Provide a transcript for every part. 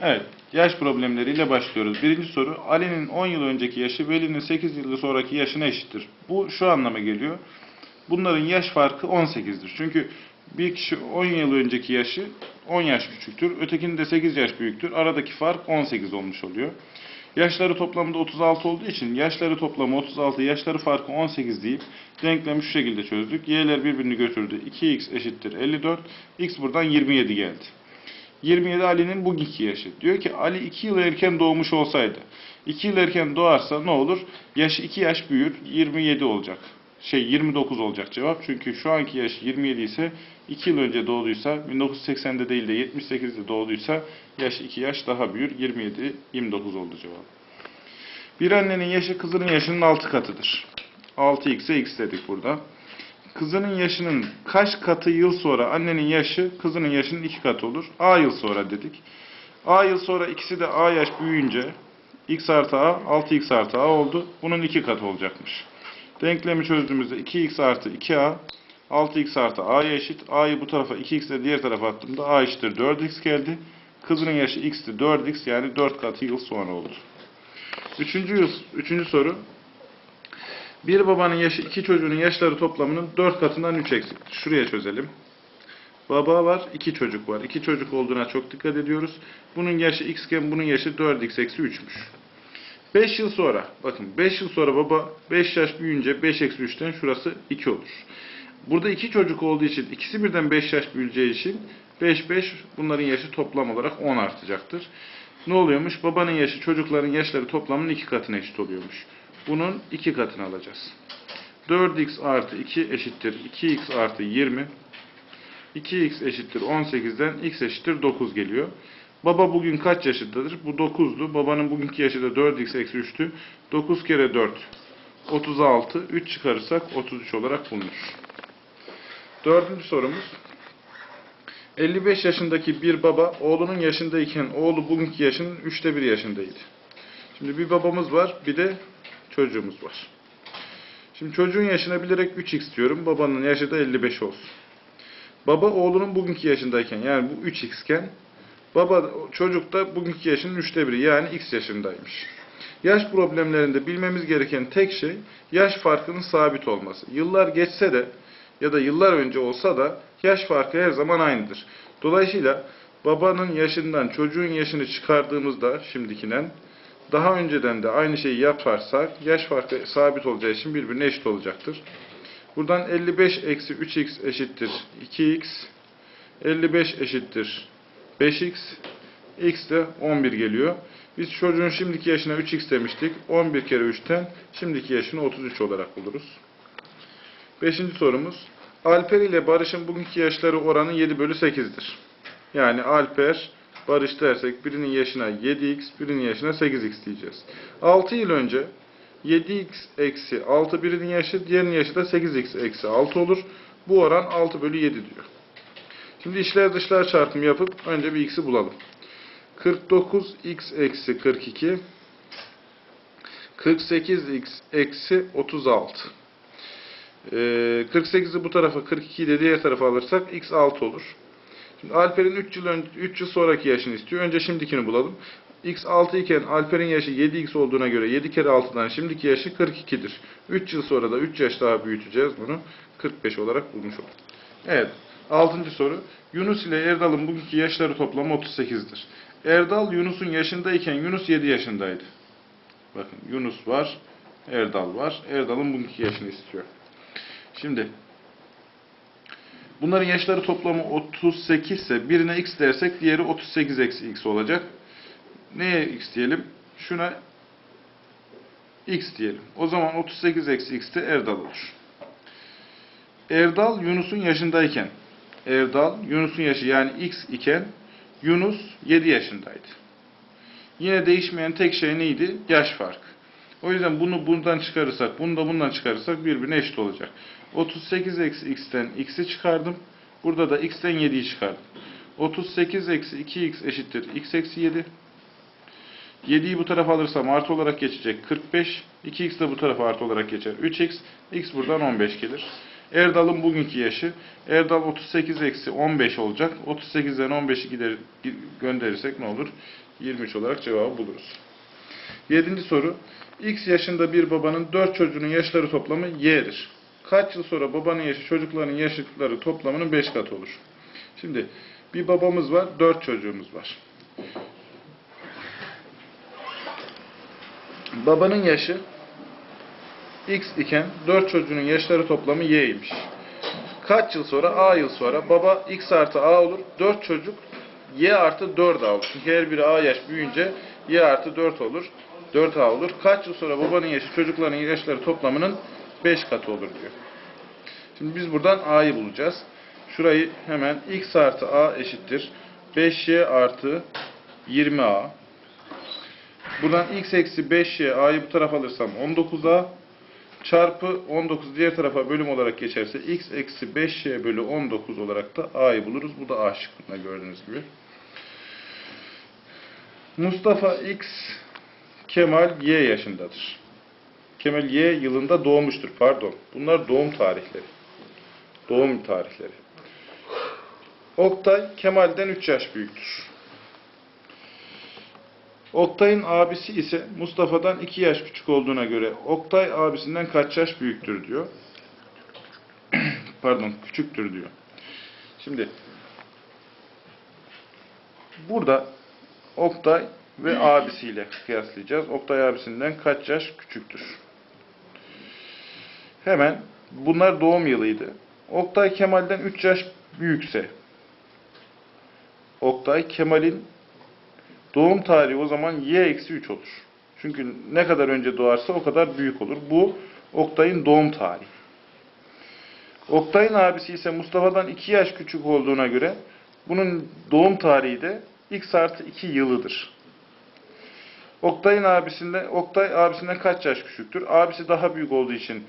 Evet, yaş problemleriyle başlıyoruz. Birinci soru, Ali'nin 10 yıl önceki yaşı Veli'nin 8 yıl sonraki yaşına eşittir. Bu şu anlama geliyor. Bunların yaş farkı 18'dir. Çünkü bir kişi 10 yıl önceki yaşı 10 yaş küçüktür. Ötekinin de 8 yaş büyüktür. Aradaki fark 18 olmuş oluyor. Yaşları toplamında 36 olduğu için yaşları toplamı 36, yaşları farkı 18 deyip denklemi şu şekilde çözdük. Y'ler birbirini götürdü. 2x eşittir 54. X buradan 27 geldi. 27 Ali'nin bugünkü yaşı. Diyor ki Ali 2 yıl erken doğmuş olsaydı. 2 yıl erken doğarsa ne olur? Yaşı 2 yaş büyür. 27 olacak. Şey 29 olacak cevap. Çünkü şu anki yaşı 27 ise 2 yıl önce doğduysa 1980'de değil de 78'de doğduysa yaş 2 yaş daha büyür. 27 29 oldu cevap. Bir annenin yaşı kızının yaşının 6 katıdır. 6x'e x dedik burada. Kızının yaşının kaç katı yıl sonra annenin yaşı kızının yaşının iki katı olur? A yıl sonra dedik. A yıl sonra ikisi de A yaş büyüyünce x artı A 6x artı A oldu. Bunun iki katı olacakmış. Denklemi çözdüğümüzde 2x artı 2A 6x artı A'ya eşit. A'yı bu tarafa 2x ile diğer tarafa attığımda A eşittir 4x geldi. Kızının yaşı x'ti 4x yani 4 katı yıl sonra oldu. Üçüncü, yıl, üçüncü soru. Bir babanın yaşı iki çocuğunun yaşları toplamının 4 katından 3 eksiktir. Şuraya çözelim. Baba var, iki çocuk var. İki çocuk olduğuna çok dikkat ediyoruz. Bunun yaşı x iken bunun yaşı 4x eksi 3'müş. 5 yıl sonra, bakın 5 yıl sonra baba 5 yaş büyüyünce 5 eksi 3'ten şurası 2 olur. Burada iki çocuk olduğu için ikisi birden 5 yaş büyüyeceği için 5 5 bunların yaşı toplam olarak 10 artacaktır. Ne oluyormuş? Babanın yaşı çocukların yaşları toplamının 2 katına eşit oluyormuş. Bunun 2 katını alacağız. 4x artı 2 eşittir 2x artı 20. 2x eşittir 18'den x eşittir 9 geliyor. Baba bugün kaç yaşındadır? Bu 9'du. Babanın bugünkü yaşı da 4x eksi 3'tü. 9 kere 4 36. 3 çıkarırsak 33 olarak bulunur. Dördüncü sorumuz. 55 yaşındaki bir baba oğlunun yaşındayken oğlu bugünkü yaşının üçte bir yaşındaydı. Şimdi bir babamız var bir de çocuğumuz var. Şimdi çocuğun yaşına bilerek 3x diyorum. Babanın yaşı da 55 olsun. Baba oğlunun bugünkü yaşındayken yani bu 3x iken baba çocuk da bugünkü yaşının üçte biri yani x yaşındaymış. Yaş problemlerinde bilmemiz gereken tek şey yaş farkının sabit olması. Yıllar geçse de ya da yıllar önce olsa da yaş farkı her zaman aynıdır. Dolayısıyla babanın yaşından çocuğun yaşını çıkardığımızda şimdikinden daha önceden de aynı şeyi yaparsak yaş farkı sabit olacağı için birbirine eşit olacaktır. Buradan 55 eksi 3x eşittir 2x. 55 eşittir 5x. x de 11 geliyor. Biz çocuğun şimdiki yaşına 3x demiştik. 11 kere 3'ten şimdiki yaşını 33 olarak buluruz. Beşinci sorumuz. Alper ile Barış'ın bugünkü yaşları oranı 7 bölü 8'dir. Yani Alper, Barış dersek birinin yaşına 7x, birinin yaşına 8x diyeceğiz. 6 yıl önce 7x eksi 6 birinin yaşı, diğerinin yaşı da 8x eksi 6 olur. Bu oran 6 bölü 7 diyor. Şimdi işler dışlar çarpımı yapıp önce bir x'i bulalım. 49x eksi 42 48x eksi 36 ee, 48'i bu tarafa 42'yi de diğer tarafa alırsak x 6 olur. Şimdi Alper'in 3 yıl, önce, 3 yıl sonraki yaşını istiyor. Önce şimdikini bulalım. x 6 iken Alper'in yaşı 7x olduğuna göre 7 kere 6'dan şimdiki yaşı 42'dir. 3 yıl sonra da 3 yaş daha büyüteceğiz bunu. 45 olarak bulmuş olduk. Evet. 6. soru. Yunus ile Erdal'ın bugünkü yaşları toplamı 38'dir. Erdal Yunus'un yaşındayken Yunus 7 yaşındaydı. Bakın Yunus var, Erdal var. Erdal'ın bugünkü yaşını istiyor. Şimdi bunların yaşları toplamı 38 ise birine x dersek diğeri 38 eksi x olacak. Neye x diyelim? Şuna x diyelim. O zaman 38 eksi x de Erdal olur. Erdal Yunus'un yaşındayken Erdal Yunus'un yaşı yani x iken Yunus 7 yaşındaydı. Yine değişmeyen tek şey neydi? Yaş farkı. O yüzden bunu bundan çıkarırsak, bunu da bundan çıkarırsak birbirine eşit olacak. 38 eksi x'ten x'i çıkardım. Burada da x'ten 7'yi çıkardım. 38 eksi 2x eşittir x eksi 7. 7'yi bu tarafa alırsam artı olarak geçecek 45. 2x de bu tarafa artı olarak geçer 3x. x buradan 15 gelir. Erdal'ın bugünkü yaşı. Erdal 38 eksi 15 olacak. 38'den 15'i gider, gi- gönderirsek ne olur? 23 olarak cevabı buluruz. Yedinci soru. X yaşında bir babanın 4 çocuğunun yaşları toplamı Y'dir. Kaç yıl sonra babanın yaşı çocukların yaşları toplamının 5 katı olur? Şimdi bir babamız var, 4 çocuğumuz var. Babanın yaşı X iken 4 çocuğunun yaşları toplamı Y'ymiş. Kaç yıl sonra? A yıl sonra baba X artı A olur. 4 çocuk Y artı 4A olur. Çünkü her biri A yaş büyüyünce Y artı 4 olur. 4A olur. Kaç yıl sonra babanın yaşı çocukların yaşları toplamının 5 katı olur diyor. Şimdi biz buradan A'yı bulacağız. Şurayı hemen X artı A eşittir. 5Y artı 20A. Buradan X eksi 5Y A'yı bu tarafa alırsam 19A çarpı 19 diğer tarafa bölüm olarak geçerse x eksi 5y bölü 19 olarak da a'yı buluruz. Bu da a şıkkında gördüğünüz gibi. Mustafa x Kemal y yaşındadır. Kemal yılında doğmuştur. Pardon. Bunlar doğum tarihleri. Doğum tarihleri. Oktay Kemal'den 3 yaş büyüktür. Oktay'ın abisi ise Mustafa'dan 2 yaş küçük olduğuna göre Oktay abisinden kaç yaş büyüktür diyor. Pardon, küçüktür diyor. Şimdi burada Oktay ve abisiyle kıyaslayacağız. Oktay abisinden kaç yaş küçüktür? Hemen bunlar doğum yılıydı. Oktay Kemal'den 3 yaş büyükse Oktay Kemal'in Doğum tarihi o zaman y eksi 3 olur. Çünkü ne kadar önce doğarsa o kadar büyük olur. Bu Oktay'ın doğum tarihi. Oktay'ın abisi ise Mustafa'dan 2 yaş küçük olduğuna göre bunun doğum tarihi de x artı 2 yılıdır. Oktay'ın abisinde, Oktay abisinden kaç yaş küçüktür? Abisi daha büyük olduğu için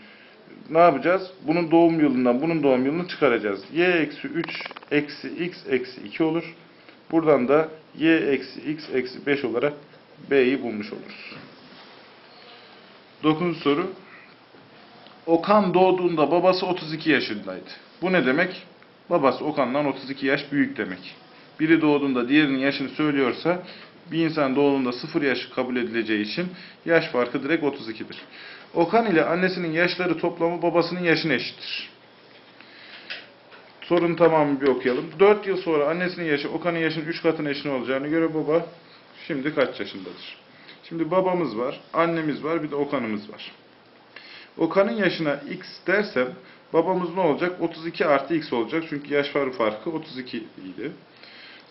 ne yapacağız? Bunun doğum yılından bunun doğum yılını çıkaracağız. y eksi 3 eksi x eksi 2 olur. Buradan da y eksi x eksi 5 olarak b'yi bulmuş oluruz. Dokuzuncu soru. Okan doğduğunda babası 32 yaşındaydı. Bu ne demek? Babası Okan'dan 32 yaş büyük demek. Biri doğduğunda diğerinin yaşını söylüyorsa bir insan doğduğunda 0 yaş kabul edileceği için yaş farkı direkt 32'dir. Okan ile annesinin yaşları toplamı babasının yaşına eşittir. Sorunun tamamını bir okuyalım. 4 yıl sonra annesinin yaşı Okan'ın yaşının 3 katına eşit olacağını göre baba şimdi kaç yaşındadır? Şimdi babamız var, annemiz var, bir de Okan'ımız var. Okan'ın yaşına x dersem babamız ne olacak? 32 artı x olacak. Çünkü yaş farkı 32 idi.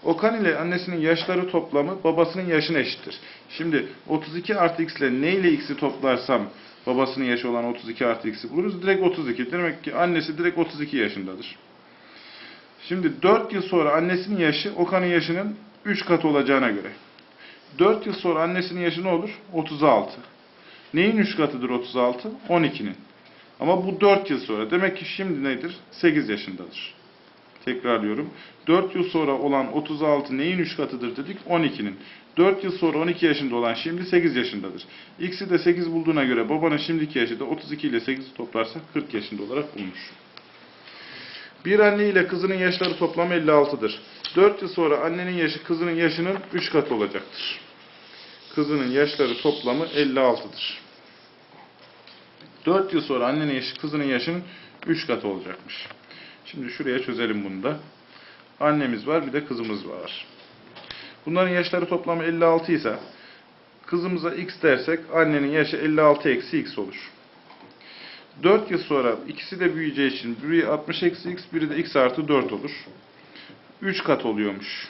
Okan ile annesinin yaşları toplamı babasının yaşına eşittir. Şimdi 32 artı x ile ne ile x'i toplarsam babasının yaşı olan 32 artı x'i buluruz. Direkt 32. Demek ki annesi direkt 32 yaşındadır. Şimdi 4 yıl sonra annesinin yaşı Okan'ın yaşının 3 katı olacağına göre. 4 yıl sonra annesinin yaşı ne olur? 36. Neyin 3 katıdır 36? 12'nin. Ama bu 4 yıl sonra. Demek ki şimdi nedir? 8 yaşındadır. Tekrarlıyorum. 4 yıl sonra olan 36 neyin 3 katıdır dedik? 12'nin. 4 yıl sonra 12 yaşında olan şimdi 8 yaşındadır. X'i de 8 bulduğuna göre babanın şimdiki yaşı da 32 ile 8'i toplarsak 40 yaşında olarak bulmuş. Bir anne ile kızının yaşları toplamı 56'dır. 4 yıl sonra annenin yaşı kızının yaşının 3 katı olacaktır. Kızının yaşları toplamı 56'dır. 4 yıl sonra annenin yaşı kızının yaşının 3 katı olacakmış. Şimdi şuraya çözelim bunu da. Annemiz var bir de kızımız var. Bunların yaşları toplamı 56 ise kızımıza x dersek annenin yaşı 56 eksi x olur. 4 yıl sonra ikisi de büyüyeceği için biri 60 eksi x, biri de x artı 4 olur. 3 kat oluyormuş.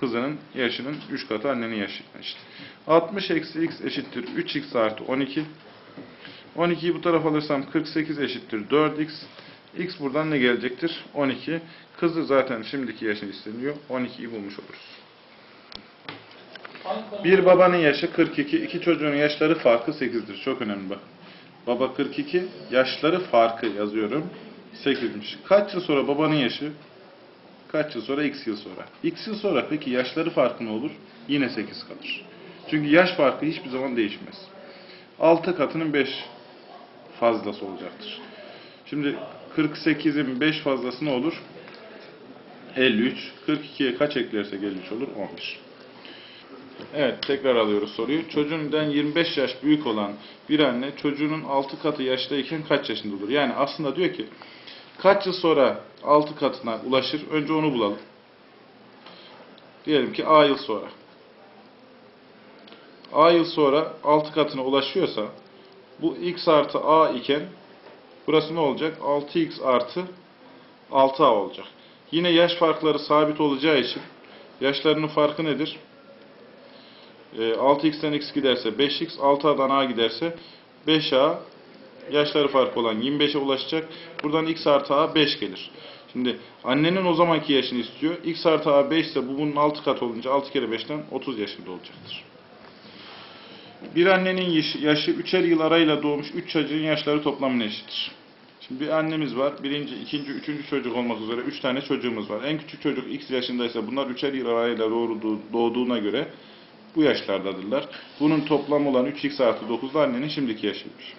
Kızının yaşının 3 katı annenin yaşına işte. 60 eksi x eşittir 3x artı 12. 12'yi bu tarafa alırsam 48 eşittir 4x. X buradan ne gelecektir? 12. Kızı zaten şimdiki yaşını isteniyor. 12'yi bulmuş oluruz. Bir babanın yaşı 42, iki çocuğun yaşları farkı 8'dir. Çok önemli bak. Baba 42, yaşları farkı yazıyorum. 8'miş. Kaç yıl sonra babanın yaşı? Kaç yıl sonra? X yıl sonra. X yıl sonra peki yaşları farkı ne olur? Yine 8 kalır. Çünkü yaş farkı hiçbir zaman değişmez. 6 katının 5 fazlası olacaktır. Şimdi 48'in 5 fazlası ne olur? 53. 42'ye kaç eklersek 53 olur? 11. Evet tekrar alıyoruz soruyu. Çocuğundan 25 yaş büyük olan bir anne çocuğunun 6 katı yaştayken kaç yaşında olur? Yani aslında diyor ki kaç yıl sonra 6 katına ulaşır? Önce onu bulalım. Diyelim ki A yıl sonra. A yıl sonra 6 katına ulaşıyorsa bu x artı A iken burası ne olacak? 6x artı 6A olacak. Yine yaş farkları sabit olacağı için yaşlarının farkı nedir? Ee, 6x'ten x giderse 5x, 6a'dan a giderse 5a yaşları farkı olan 25'e ulaşacak. Buradan x artı a 5 gelir. Şimdi annenin o zamanki yaşını istiyor. x artı a 5 ise bu bunun 6 katı olunca 6 kere 5'ten 30 yaşında olacaktır. Bir annenin yaşı- 3'er yıl arayla doğmuş 3 çocuğun yaşları toplamına eşittir. Şimdi bir annemiz var. Birinci, ikinci, üçüncü çocuk olmak üzere 3 tane çocuğumuz var. En küçük çocuk x yaşındaysa bunlar 3'er yıl arayla doğduğuna göre bu yaşlardadırlar. Bunun toplam olan 3x artı 9 da annenin şimdiki yaşıymış.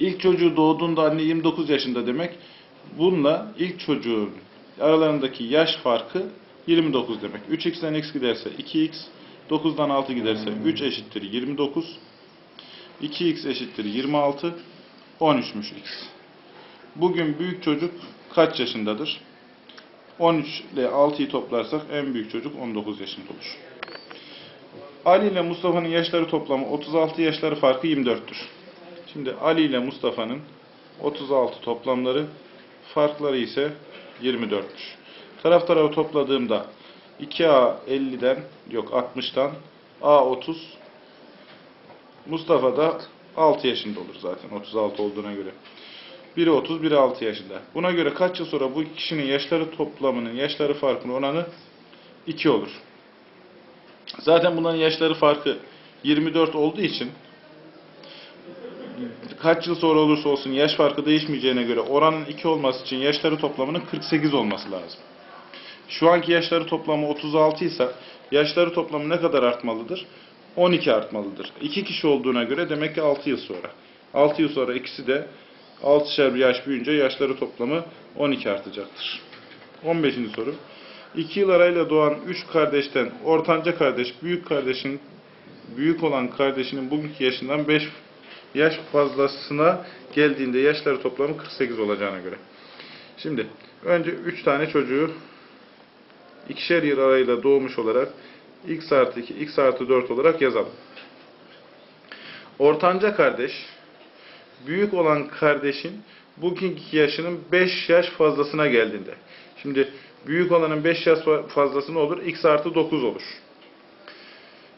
İlk çocuğu doğduğunda anne 29 yaşında demek. Bununla ilk çocuğun aralarındaki yaş farkı 29 demek. 3x'ten x giderse 2x, 9'dan 6 giderse 3 eşittir 29. 2x eşittir 26. 13'müş x. Bugün büyük çocuk kaç yaşındadır? 13 ile 6'yı toplarsak en büyük çocuk 19 yaşında olur. Ali ile Mustafa'nın yaşları toplamı 36 yaşları farkı 24'tür. Şimdi Ali ile Mustafa'nın 36 toplamları farkları ise 24'müş. Taraf tarafı topladığımda 2A 50'den yok 60'tan A 30 Mustafa da 6 yaşında olur zaten 36 olduğuna göre. Biri 30, biri 6 yaşında. Buna göre kaç yıl sonra bu kişinin yaşları toplamının yaşları farkının oranı 2 olur. Zaten bunların yaşları farkı 24 olduğu için kaç yıl sonra olursa olsun yaş farkı değişmeyeceğine göre oranın 2 olması için yaşları toplamının 48 olması lazım. Şu anki yaşları toplamı 36 ise yaşları toplamı ne kadar artmalıdır? 12 artmalıdır. 2 kişi olduğuna göre demek ki 6 yıl sonra. 6 yıl sonra ikisi de 6'şer bir yaş büyüyünce yaşları toplamı 12 artacaktır. 15. soru. 2 yıl arayla doğan 3 kardeşten ortanca kardeş büyük kardeşin büyük olan kardeşinin bugünkü yaşından 5 yaş fazlasına geldiğinde yaşları toplamı 48 olacağına göre. Şimdi önce 3 tane çocuğu ikişer yıl arayla doğmuş olarak x artı 2, x artı 4 olarak yazalım. Ortanca kardeş büyük olan kardeşin bugünkü yaşının 5 yaş fazlasına geldiğinde. Şimdi büyük olanın 5 yaş fazlası ne olur? x artı 9 olur.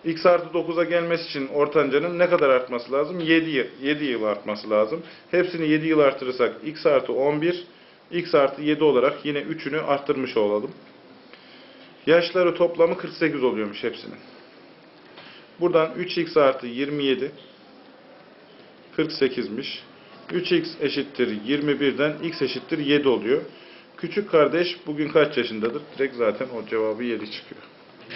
x artı 9'a gelmesi için ortancanın ne kadar artması lazım? 7 yıl, 7 yıl artması lazım. Hepsini 7 yıl artırırsak x artı 11, x artı 7 olarak yine 3'ünü arttırmış olalım. Yaşları toplamı 48 oluyormuş hepsinin. Buradan 3x artı 27 48'miş. 3x eşittir 21'den x eşittir 7 oluyor. Küçük kardeş bugün kaç yaşındadır? Direkt zaten o cevabı 7 çıkıyor.